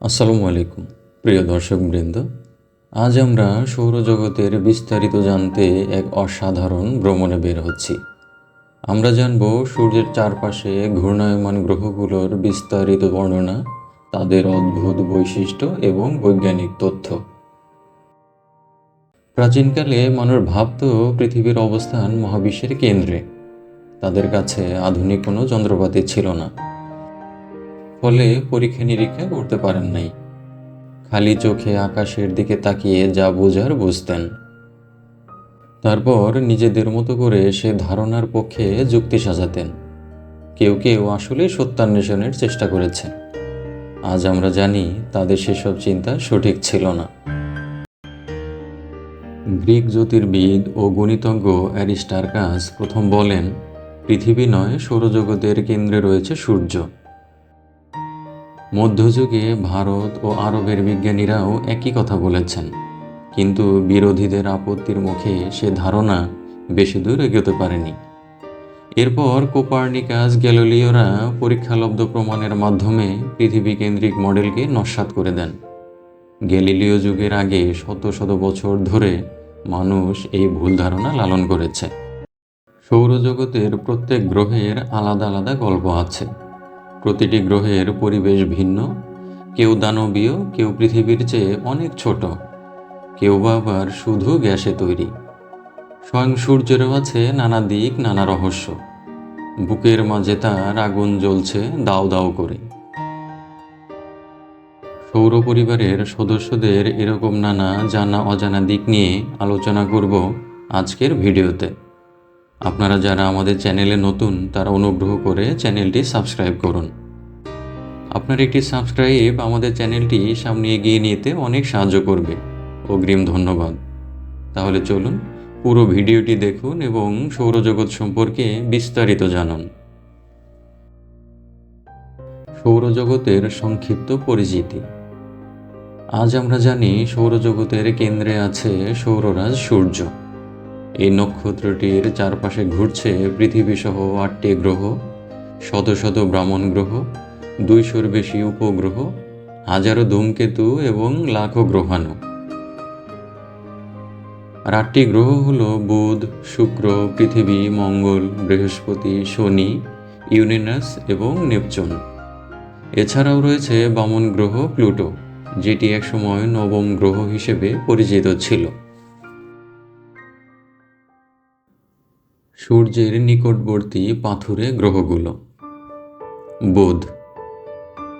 আসসালামু আলাইকুম, প্রিয় দর্শকবৃন্দ। আজ আমরা সৌরজগতের বিস্তারিত জানতে এক অসাধারণ ভ্রমণে বের হচ্ছি। আমরা জানব সূর্যের চারপাশে ঘূর্ণায়মান গ্রহগুলোর বিস্তারিত বর্ণনা, তাদের অদ্ভুত বৈশিষ্ট্য এবং বৈজ্ঞানিক তথ্য। প্রাচীনকালে মানুষ ভাবত পৃথিবীর অবস্থান মহাবিশ্বের কেন্দ্রে। তাদের কাছে আধুনিক কোনো যন্ত্রপাতি ছিল না। ফলে পরীক্ষা নিরীক্ষা করতে পারেন নাই। খালি চোখে আকাশের দিকে তাকিয়ে যা বোঝার বুঝতেন। তারপর নিজেদের মতো করে সে ধারণার পক্ষে যুক্তি সাজাতেন। কেউ কেউ আসলে সত্যান্বেষণের চেষ্টা করেছেন। আজ আমরা জানি তাদের সেসব চিন্তা সঠিক ছিল না। গ্রিক জ্যোতির্বিদ ও গণিতজ্ঞ অ্যারিস্টার্কাস প্রথম বলেন, পৃথিবী নয়, সৌরজগতের কেন্দ্রে রয়েছে সূর্য। মধ্যযুগে ভারত ও আরবের বিজ্ঞানীরাও একই কথা বলেছেন। কিন্তু বিরোধীদের আপত্তির মুখে সে ধারণা বেশি দূর এগোতে পারেনি। এরপর কোপার্নিকাস গ্যালিলিওরা পরীক্ষালব্ধ প্রমাণের মাধ্যমে পৃথিবী কেন্দ্রিক মডেলকে নস্বাত করে দেন। গ্যালিলিও যুগের আগে শত শত বছর ধরে মানুষ এই ভুল ধারণা লালন করেছে। সৌরজগতের প্রত্যেক গ্রহের আলাদা আলাদা গল্প আছে। প্রতিটি গ্রহের পরিবেশ ভিন্ন। কেউ দানবীয়, কেউ পৃথিবীর চেয়ে অনেক ছোট। কেউ বা আবার শুধু গ্যাসে তৈরি। স্বয়ং সূর্যেরও আছে নানা দিক, নানা রহস্য। বুকের মাঝে তার আগুন জ্বলছে দাও দাও করে। সৌর পরিবারের সদস্যদের এরকম নানা জানা অজানা দিক নিয়ে আলোচনা করব আজকের ভিডিওতে। আপনারা যারা আমাদের চ্যানেলে নতুন, তারা অনুগ্রহ করে চ্যানেলটি সাবস্ক্রাইব করুন। আপনার একটি সাবস্ক্রাইব আমাদের চ্যানেলটি সামনে এগিয়ে নিতে অনেক সাহায্য করবে। অগ্রিম ধন্যবাদ। তাহলে চলুন, পুরো ভিডিওটি দেখুন এবং সৌরজগৎ সম্পর্কে বিস্তারিত জানুন। সৌরজগতের সংক্ষিপ্ত পরিচিতি। আজ আমরা জানি সৌরজগতের কেন্দ্রে আছে সৌররাজ সূর্য। এই নক্ষত্রটির চারপাশে ঘুরছে পৃথিবীসহ আটটি গ্রহ, শত শত ব্রাহ্মণ গ্রহ, দুইশোর বেশি উপগ্রহ, হাজারো ধূমকেতু এবং লাখো গ্রহাণু। আর আটটি গ্রহ হল বুধ, শুক্র, পৃথিবী, মঙ্গল, বৃহস্পতি, শনি, ইউরেনাস এবং নেপচুন। এছাড়াও রয়েছে বামন গ্রহ প্লুটো, যেটি একসময় নবম গ্রহ হিসেবে পরিচিত ছিল। সূর্যের নিকটবর্তী পাথুরে গ্রহগুলো। বুধ।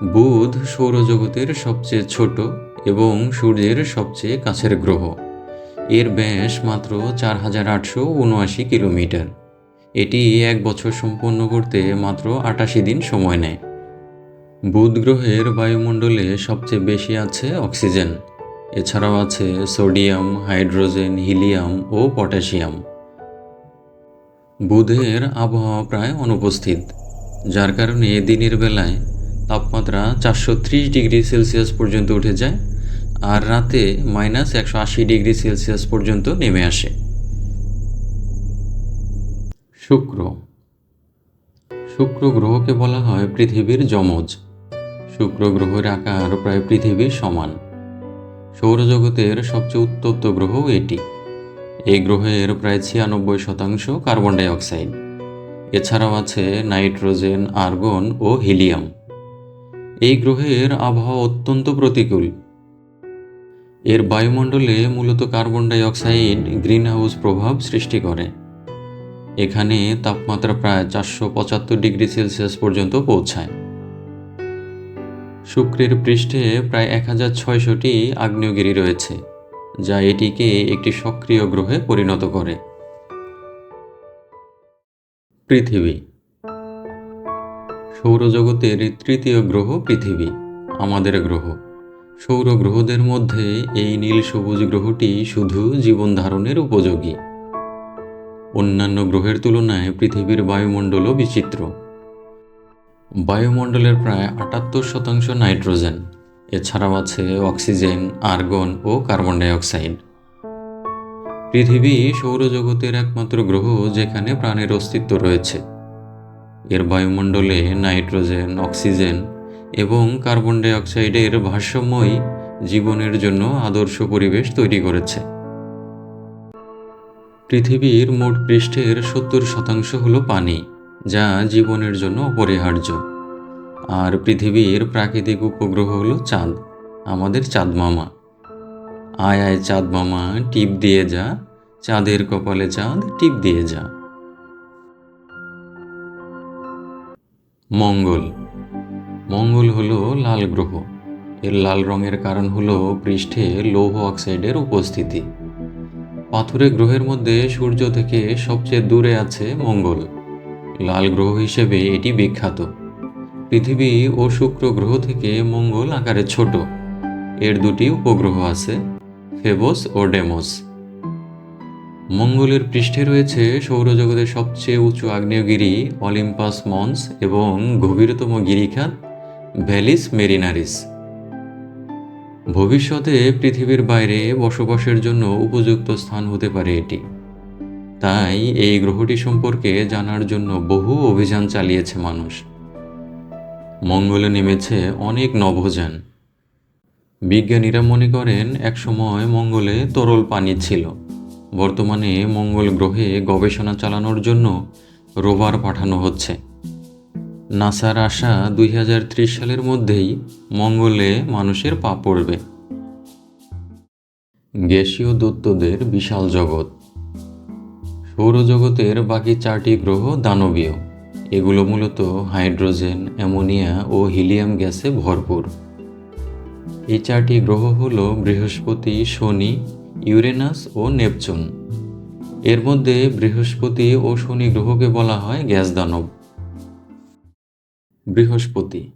বুধ সৌরজগতের সবচেয়ে ছোট এবং সূর্যের সবচেয়ে কাছের গ্রহ। এর ব্যাস মাত্র চার হাজার আটশো উনআশি কিলোমিটার। এটি এক বছর সম্পন্ন করতে মাত্র আটাশি দিন সময় নেয়। বুধ গ্রহের বায়ুমণ্ডলে সবচেয়ে বেশি আছে অক্সিজেন। এছাড়াও আছে সোডিয়াম, হাইড্রোজেন, হিলিয়াম ও পটাশিয়াম। বুধের আবহাওয়া প্রায় অনুপস্থিত, যার কারণে দিনের বেলায় তাপমাত্রা চারশো ত্রিশ ডিগ্রি সেলসিয়াস পর্যন্ত উঠে যায় আর রাতে মাইনাস একশো আশি ডিগ্রি সেলসিয়াস পর্যন্ত নেমে আসে। শুক্র। শুক্র গ্রহকে বলা হয় পৃথিবীর যমজ। শুক্র গ্রহের আকার প্রায় পৃথিবীর সমান। সৌরজগতের সবচেয়ে উত্তপ্ত গ্রহ এটি। এই গ্রহের প্রায় ছিয়ানব্বই শতাংশ কার্বন ডাইঅক্সাইড। এছাড়াও আছে নাইট্রোজেন, আর্গন ও হিলিয়াম। এই গ্রহের আবহাওয়া অত্যন্ত প্রতিকূল। এর বায়ুমণ্ডলে মূলত কার্বন ডাইঅক্সাইড গ্রিনহাউস প্রভাব সৃষ্টি করে। এখানে তাপমাত্রা প্রায় চারশো পঁচাত্তর ডিগ্রি সেলসিয়াস পর্যন্ত পৌঁছায়। শুক্রের পৃষ্ঠে প্রায় এক হাজার ছয়শটি আগ্নেয়গিরি রয়েছে। যা এটিকে একটি সক্রিয় গ্রহে পরিণত করে। পৃথিবী। সৌরজগতের তৃতীয় গ্রহ পৃথিবী, আমাদের গ্রহ। সৌর গ্রহদের মধ্যে এই নীল সবুজ গ্রহটি শুধু জীবন ধারণের উপযোগী। অন্যান্য গ্রহের তুলনায় পৃথিবীর বায়ুমণ্ডলও বিচিত্র। বায়ুমণ্ডলের প্রায় আটাত্তর শতাংশ নাইট্রোজেন। এছাড়াও আছে অক্সিজেন, আর্গন ও কার্বন ডাইঅক্সাইড। পৃথিবী সৌরজগতের একমাত্র গ্রহ যেখানে প্রাণের অস্তিত্ব রয়েছে। এর বায়ুমণ্ডলে নাইট্রোজেন, অক্সিজেন এবং কার্বন ডাই অক্সাইডের ভারসাম্যই জীবনের জন্য আদর্শ পরিবেশ তৈরি করেছে। পৃথিবীর মোট পৃষ্ঠের সত্তর শতাংশ হলো পানি, যা জীবনের জন্য অপরিহার্য। আর পৃথিবীর প্রাকৃতিক উপগ্রহ হলো চাঁদ, আমাদের চাঁদ মামা। আয় আয় চাঁদ মামা, টিপ দিয়ে যা, চাঁদের কপালে চাঁদ, টিপ দিয়ে যা। মঙ্গল। মঙ্গল হলো লাল গ্রহ। এর লাল রঙের কারণ হলো পৃষ্ঠে লৌহ অক্সাইডের উপস্থিতি। পাথুরে গ্রহের মধ্যে সূর্য থেকে সবচেয়ে দূরে আছে মঙ্গল। লাল গ্রহ হিসেবে এটি বিখ্যাত। পৃথিবী ও শুক্র গ্রহ থেকে মঙ্গল আকারে ছোট। এর দুটি উপগ্রহ আছে, ফেবোস ও ডেমোস। মঙ্গলের পৃষ্ঠে রয়েছে সৌরজগতের সবচেয়ে উঁচু আগ্নেয়গিরি, অলিম্পাস মন্স এবং গভীরতম গিরিখাত ভ্যালিস মেরিনারিস। ভবিষ্যতে পৃথিবীর বাইরে বসবাসের জন্য উপযুক্ত স্থান হতে পারে এটি। তাই এই গ্রহটি সম্পর্কে জানার জন্য বহু অভিযান চালিয়েছে মানুষ। মঙ্গলে নেমেছে অনেক নভোযান। বিজ্ঞানীরা মনে করেন, একসময় মঙ্গলে তরল পানি ছিল। বর্তমানে মঙ্গল গ্রহে গবেষণা চালানোর জন্য রোভার পাঠানো হচ্ছে। নাসার আশা দুই হাজার ত্রিশ সালের মধ্যেই মঙ্গলে মানুষের পা পড়বে। গ্যাসীয় দত্তদের বিশাল জগৎ। সৌরজগতের বাকি চারটি গ্রহ দানবীয়। এগুলো মূলত হাইড্রোজেন, অ্যামোনিয়া ও হিলিয়াম গ্যাসে ভরপুর। এই চারটি গ্রহ হল বৃহস্পতি, শনি, ইউরেনাস ও নেপচুন। এর মধ্যে বৃহস্পতি ও শনি গ্রহকে বলা হয় গ্যাস দানব। বৃহস্পতি।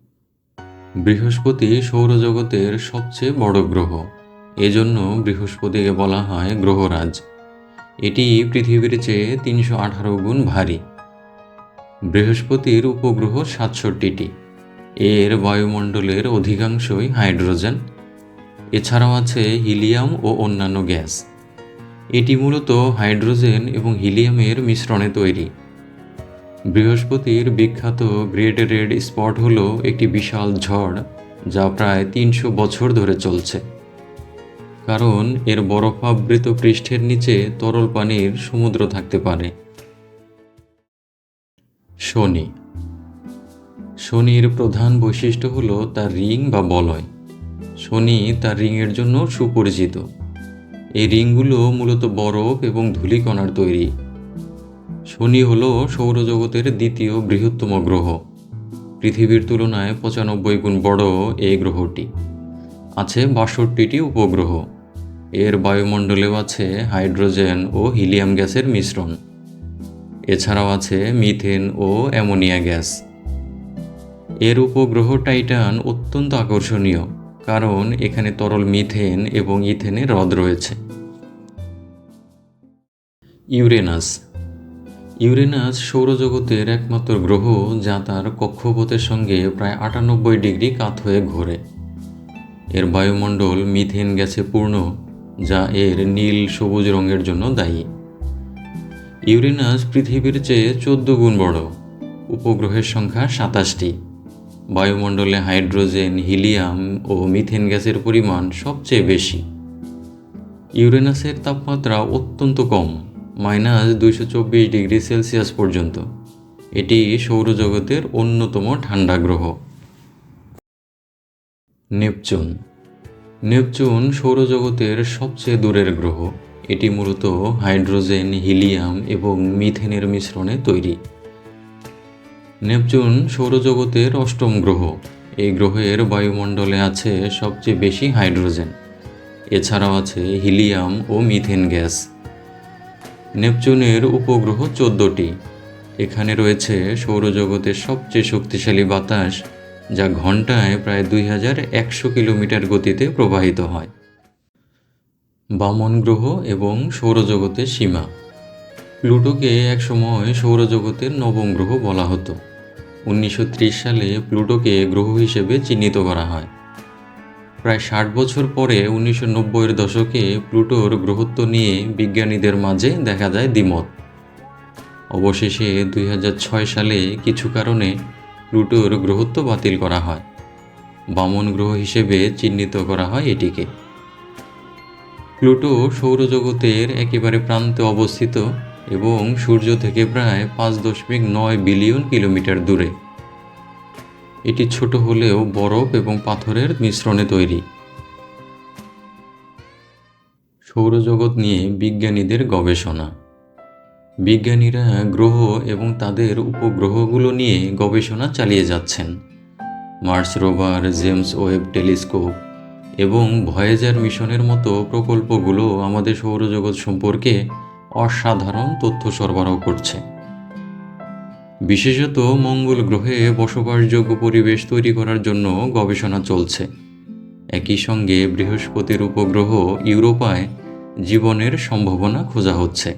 বৃহস্পতি সৌরজগতের সবচেয়ে বড় গ্রহ। এজন্য বৃহস্পতিকে বলা হয় গ্রহরাজ। এটি পৃথিবীর চেয়ে তিনশো আঠারো গুণ ভারী। বৃহস্পতির উপগ্রহ সাতষট্টিটি। এর বায়ুমণ্ডলের অধিকাংশই হাইড্রোজেন। এছাড়াও আছে হিলিয়াম ও অন্যান্য গ্যাস। এটি মূলত হাইড্রোজেন এবং হিলিয়ামের মিশ্রণে তৈরি। বৃহস্পতির বিখ্যাত গ্রেট রেড স্পট হল একটি বিশাল ঝড় যা প্রায় তিনশো বছর ধরে চলছে। কারণ এর বরফাবৃত পৃষ্ঠের নিচে তরল পানির সমুদ্র থাকতে পারে। শনি। শনির প্রধান বৈশিষ্ট্য হল তার রিং বা বলয়। শনি তার রিংয়ের জন্য সুপরিচিত। এই রিংগুলো মূলত বরফ এবং ধূলিকণার তৈরি। শনি হল সৌরজগতের দ্বিতীয় বৃহত্তম গ্রহ। পৃথিবীর তুলনায় পঁচানব্বই গুণ বড় এই গ্রহটি। আছে বাষট্টিটি উপগ্রহ। এর বায়ুমণ্ডলেও আছে হাইড্রোজেন ও হিলিয়াম গ্যাসের মিশ্রণ। এছাড়াও আছে মিথেন ও অ্যামোনিয়া গ্যাস। এর উপগ্রহ টাইটান অত্যন্ত আকর্ষণীয়, কারণ এখানে তরল মিথেন এবং ইথেনের হ্রদ রয়েছে। ইউরেনাস। ইউরেনাস সৌরজগতের একমাত্র গ্রহ যা তার কক্ষপথের সঙ্গে প্রায় আটানব্বই ডিগ্রি কাত হয়ে ঘোরে। এর বায়ুমণ্ডল মিথেন গ্যাসে পূর্ণ, যা এর নীল সবুজ রঙের জন্য দায়ী। ইউরেনাস পৃথিবীর চেয়ে চোদ্দ গুণ বড়। উপগ্রহের সংখ্যা সাতাশটি। বায়ুমণ্ডলে হাইড্রোজেন, হিলিয়াম ও মিথেন গ্যাসের পরিমাণ সবচেয়ে বেশি। ইউরেনাসের তাপমাত্রা অত্যন্ত কম, মাইনাস দুইশো চব্বিশ ডিগ্রি সেলসিয়াস পর্যন্ত। এটি সৌরজগতের অন্যতম ঠান্ডা গ্রহ। নেপচুন। নেপচুন সৌরজগতের সবচেয়ে দূরের গ্রহ। এটি মূলত হাইড্রোজেন, হিলিয়াম এবং মিথেনের মিশ্রণে তৈরি। নেপচুন সৌরজগতের অষ্টম গ্রহ। এই গ্রহের বায়ুমণ্ডলে আছে সবচেয়ে বেশি হাইড্রোজেন। এছাড়াও আছে হিলিয়াম ও মিথেন গ্যাস। নেপচুনের উপগ্রহ চোদ্দটি। এখানে রয়েছে সৌরজগতের সবচেয়ে শক্তিশালী বাতাস, যা ঘন্টায় প্রায় দুই হাজার একশো কিলোমিটার গতিতে প্রবাহিত হয়। বামন গ্রহ এবং সৌরজগতের সীমা। প্লুটোকে একসময় সৌরজগতের নবম গ্রহ বলা হতো। উনিশশো ত্রিশ সালে প্লুটোকে গ্রহ হিসেবে চিহ্নিত করা হয়। প্রায় ষাট বছর পরে উনিশশো নব্বইয়ের দশকে প্লুটোর গ্রহত্ব নিয়ে বিজ্ঞানীদের মাঝে দেখা যায় দ্বিমত। অবশেষে দুই হাজার ছয় সালে কিছু কারণে প্লুটোর গ্রহত্ব বাতিল করা হয়। বামন গ্রহ হিসেবে চিহ্নিত করা হয় এটিকে। প্লুটো সৌরজগতের একেবারে প্রান্তে অবস্থিত এবং সূর্য থেকে প্রায় পাঁচ দশমিক নয় বিলিয়ন কিলোমিটার দূরে। এটি ছোট হলেও বরফ এবং পাথরের মিশ্রণে তৈরি। সৌরজগৎ নিয়ে বিজ্ঞানীদের গবেষণা। বিজ্ঞানীরা গ্রহ এবং তাদের উপগ্রহগুলো নিয়ে গবেষণা চালিয়ে যাচ্ছেন। Mars rover, James Webb telescope এবং ভয়েজার মিশনের মতো প্রকল্পগুলো আমাদের সৌরজগৎ সম্পর্কে অসাধারণ তথ্য সরবরাহ করছে। বিশেষত মঙ্গল গ্রহে বসবাসযোগ্য পরিবেশ তৈরি করার জন্য গবেষণা চলছে। একই সঙ্গে বৃহস্পতির উপগ্রহ ইউরোপায় জীবনের সম্ভাবনা খোঁজা হচ্ছে।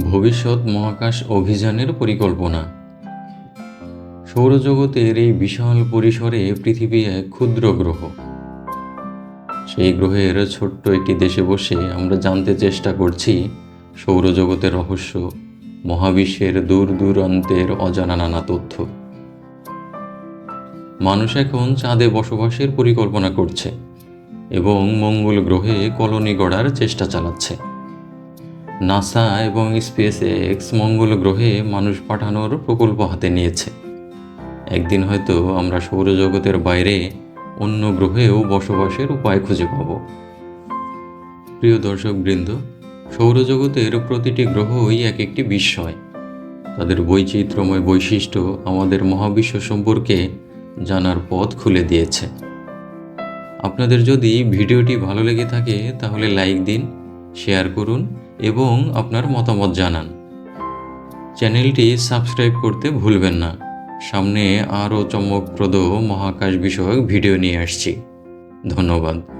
ভবিষ্যৎ মহাকাশ অভিযানের পরিকল্পনা। সৌরজগতের এই বিশাল পরিসরে পৃথিবী এক ক্ষুদ্র গ্রহ। সেই গ্রহের ছোট্ট একটি দেশে বসে আমরা জানতে চেষ্টা করছি, সৌরজগতের রহস্য, মহাবিশ্বের দূর দূরান্তের অজানা নানা তথ্য। মানুষ এখন চাঁদে বসবাসের পরিকল্পনা করছে এবং মঙ্গল গ্রহে কলোনি গড়ার চেষ্টা চালাচ্ছে। নাসা এবং স্পেস এক্স মঙ্গল গ্রহে মানুষ পাঠানোর প্রকল্প হাতে নিয়েছে। একদিন হয়তো আমরা সৌরজগতের বাইরে অন্য গ্রহেও বসবাসের উপায় খুঁজে পাব। প্রিয় দর্শকবৃন্দ, সৌরজগতের প্রতিটি গ্রহই এক একটি বিস্ময়। তাদের বৈচিত্র্যময় বৈশিষ্ট্য আমাদের মহাবিশ্ব সম্পর্কে জানার পথ খুলে দিয়েছে। আপনাদের যদি ভিডিওটি ভালো লেগে থাকে, তাহলে লাইক দিন, শেয়ার করুন এবং আপনার মতামত জানান। চ্যানেলটি সাবস্ক্রাইব করতে ভুলবেন না। সামনে আরও চমকপ্রদ মহাকাশ বিষয়ক ভিডিও নিয়ে আসছি। ধন্যবাদ।